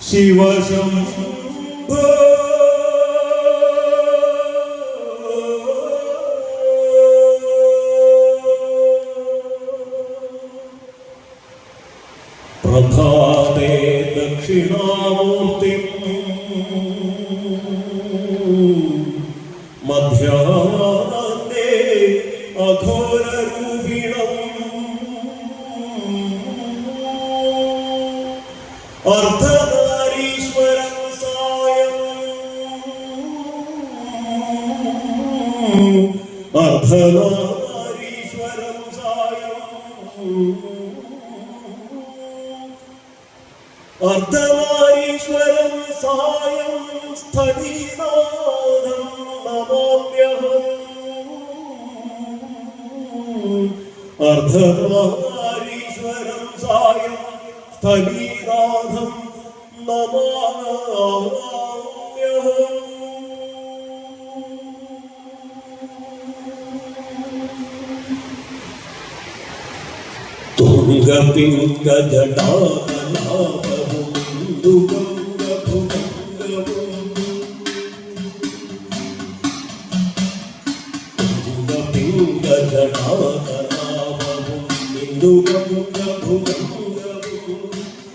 she Shiva Shambho Prathame Dakshinamurti അർദ്ധനാരീശ്വരം സായം അർദ്ധനാരീശ്വരം സായം അർദ്ധനാരീശ്വരം സായം സ്ഥിതീനാഥം നമാമ്യഹം അർദ്ധനാരീശ്വരം സായം സ്ഥലീനാഥം നമാമ്യഹം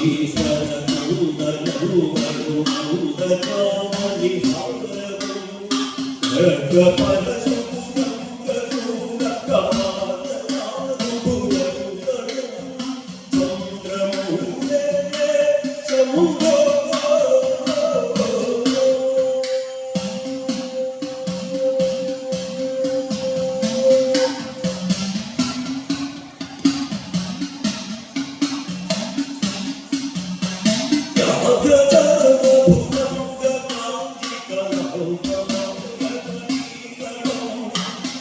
Thank you.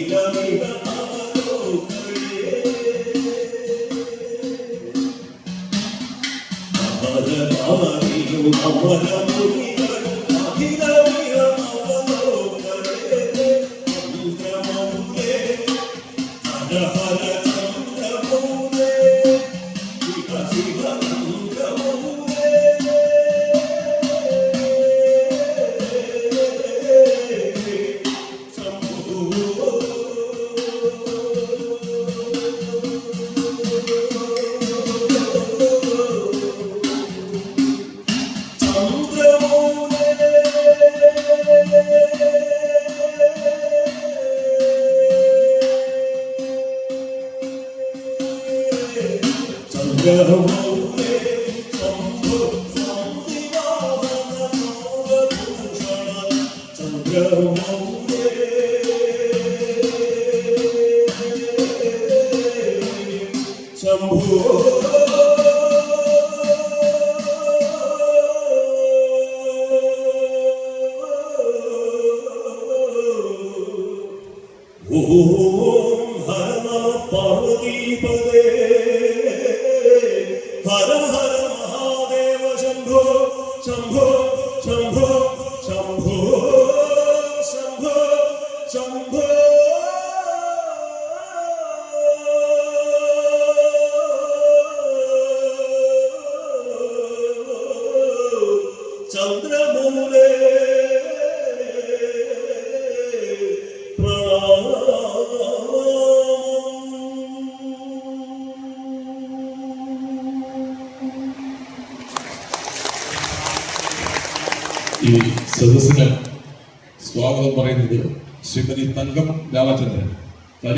I'm Amara Amara Amara Amara go. ॐ हर पार्वतीपदे हर हर ഈ സദസ്സിന് സ്വാഗതം പറയുന്നത് ശ്രീമതി തങ്കം രാമചന്ദ്രൻ.